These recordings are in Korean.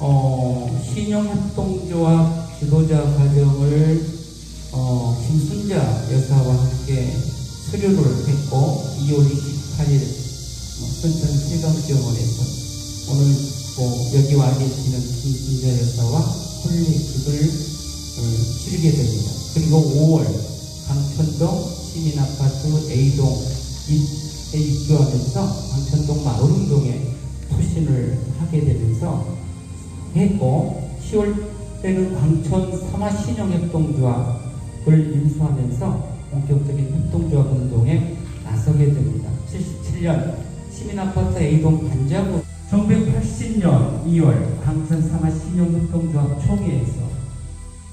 어, 신용협동조합 지도자 과정을 어, 김순자 여사와 함께 수료를 했고 2월 28일 순천 실감지원에서 오늘 뭐 여기 와 계시는 김순자 여사와 기도를 어, 치르게 됩니다. 그리고 5월 강천동 시민아파트 A동 에 입주하면서 강천동 마을운동에 투신을 하게 되면서 했고 10월 때는 광천 삼화 신용협동조합을 인수하면서 본격적인 협동조합 운동에 나서게 됩니다. 77년 시민아파트 A동 반자구 1980년 2월 광천 삼화 신용협동조합 총회에서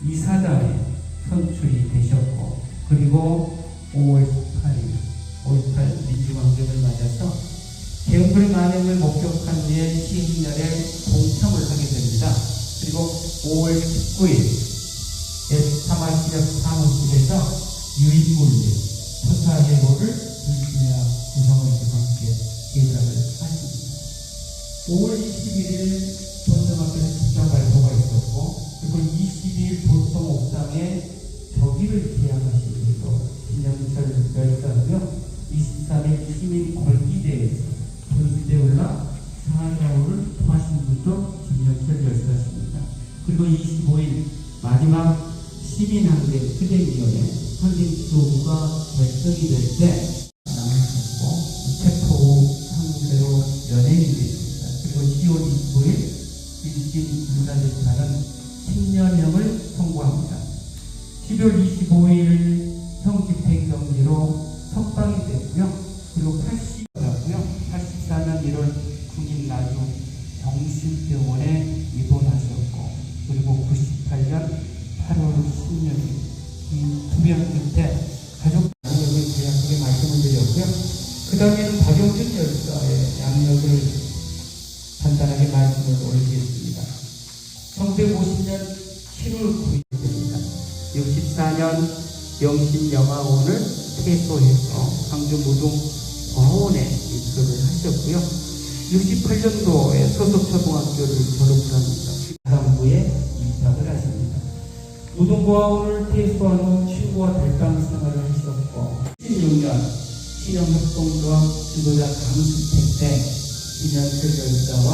이사장에 선출이 되셨고 그리고 5월 18일 5.18 민주항쟁을 맞아서 개헌불 만행을 목격한 뒤에 하게 됩니다. 그리고 5월 19일 사마시력 사무실에서 유인물리 토사해로를 불신야 구성원과 함께 개장을 하십니다. 5월 21일 본점학교에서 특별 발표가 있었고 그리고 22일 보통 옥상에 저기를 개항하신 분도 김영철 열사고요. 23일 시민 골기 그리고 25일 마지막 시민항쟁 투쟁위원회 항쟁지도부가 결성이 될때 나오셨고 체포 후 상대로 연예인이 됐습니다. 그리고 10월 25일 일진 군사재판은 10년형을 선고합니다. 12월 25일 형집행정지로 투병 끝에 가족 양력을 간략하게 말씀을 드렸고요. 그 다음에는 박영준 열사의 양력을 간단하게 말씀을 올리겠습니다. 1950년 7월 9일입니다. 64년 영신영화원을 퇴소해서 광주 무동 과원에 입소를 하셨고요. 68년도에 소속초등학교를 졸업을 합니다. 사람부에 입학을 하십니다. 퇴소한 후 친구와 달방 생활을 하셨고 16년 신영협동조합 지도자 강습회 때 김현철 열사와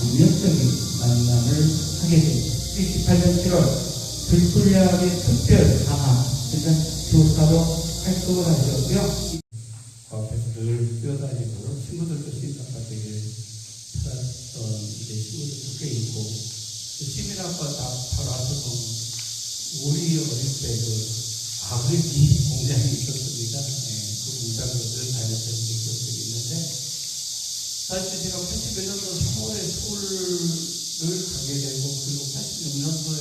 운명적인 만남을 하게 됩니다. 78년 7월 들풀야의 특별 강화 그래서 교사로 활동을 하셨고요. 앞에서 늘 뛰어다니고 친구들도 신사파되게 살았던 이제 친구들도 꽤 있고 그 시민학과 다 바로 앞에 보면 우리 어릴 때 그 아버지 공장이 있었습니다. 예, 그 공장도 늘 다녔던 게 기억이 있는데 사실 제가 81년도 3월에 서울을 가게 되고 그리고 86년도에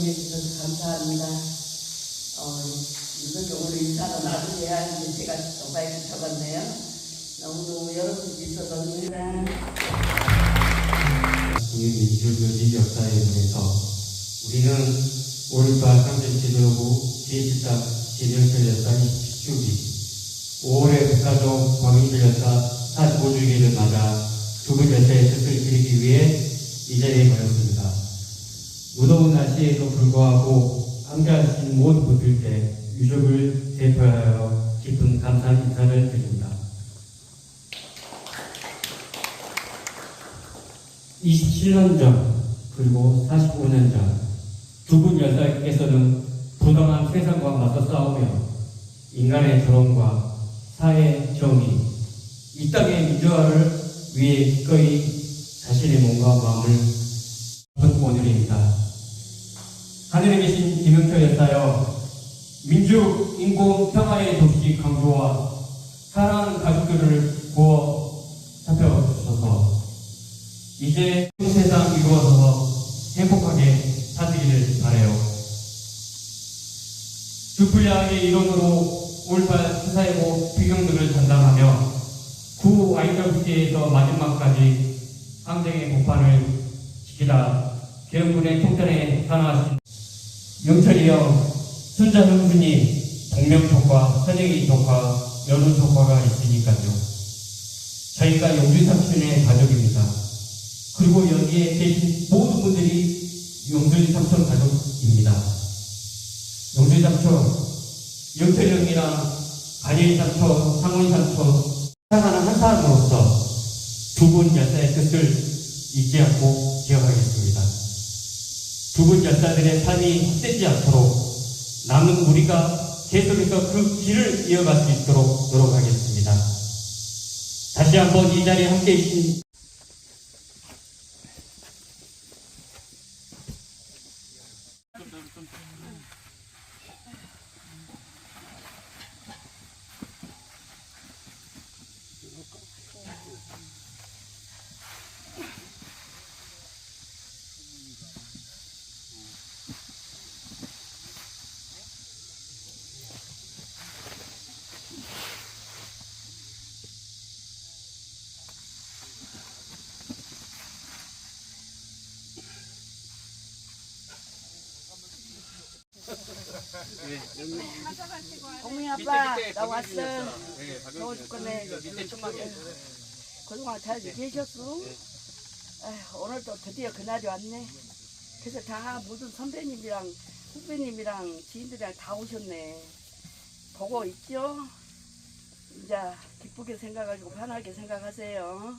건의해 주셔서 감사합니다. 어, 이렇게 오늘 인사가 나중에 하는데 제가 또 많이 붙여봤네요. 너무너무 여러분이 있어서 감사합니다. 국민민주교지 역사에 대해서 우리는 5.18 상전지도부 제1당 진영철 여사 27주기 5월에 백화점 광인철 여사 45주기를 맞아 두 번째 열사의 뜻을 기리기 위해 이 자리에 모였습니다. 무더운 날씨에도 불구하고 함께하신 모든 분들께 유족을 대표하여 깊은 감사 인사를 드립니다. 27년 전 그리고 45년 전 두 분 열사께서는 부당한 세상과 맞서 싸우며 인간의 존엄과 사회 정의, 이 땅의 민주화를 위해 기꺼이 자신의 몸과 마음을 건 오늘입니다. 하늘에 계신 김영철 열사여 민주, 인권, 평화의 도시 강조와 사랑하는 가족들을 구워 살펴주셔서 이제 이 세상 이루어서 행복하게 사시기를 바래요. 주플야의 일원으로 올팔 수사회고 비경들을 담당하며 구 IWC에서 마지막까지 항쟁의 보판을 지키다 개헌군의 통전에 산화하신 영철이 형, 순자 형수님, 동명조과, 선영이 조과, 연우 조과가 있으니까요. 저희가 영주 삼촌의 가족입니다. 그리고 여기에 계신 모든 분들이 영주 삼촌 가족입니다. 영주 삼촌, 영철이 형이랑 간일 삼촌, 상훈 삼촌, 사랑하는 한 사람으로서 두 분 열사의 뜻을 잊지 않고 기억하겠습니다. 두 분 열사들의 삶이 헛되지 않도록 남은 우리가 계속해서 그 길을 이어갈 수 있도록 노력하겠습니다. 다시 한번 이 자리에 함께 계신 어머니 아빠 나 왔어. 더워 죽겠네. 그동안 잘 계셨어? 아휴, 오늘 또 드디어 그날이 왔네. 그래서 다 모든 선배님이랑 후배님이랑 지인들이랑 다 오셨네. 보고 있죠? 이제 기쁘게 생각하시고 편하게 생각하세요.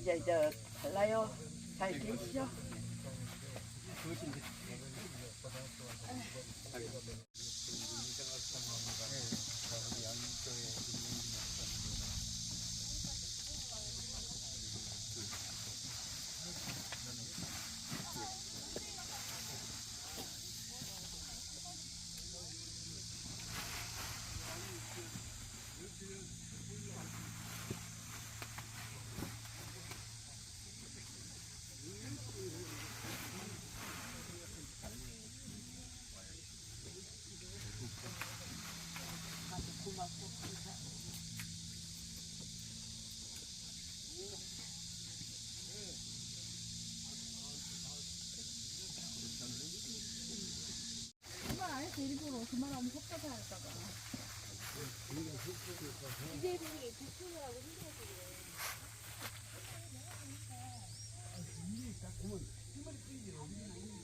이제 이제 달라요. 잘 계시죠? Adiós. 일부러 그만하면 헛바다 할까봐. 이제 분이 부풀려라고 힘들어서 그래. 아, 이게 딱 보면 힘을 끌리지.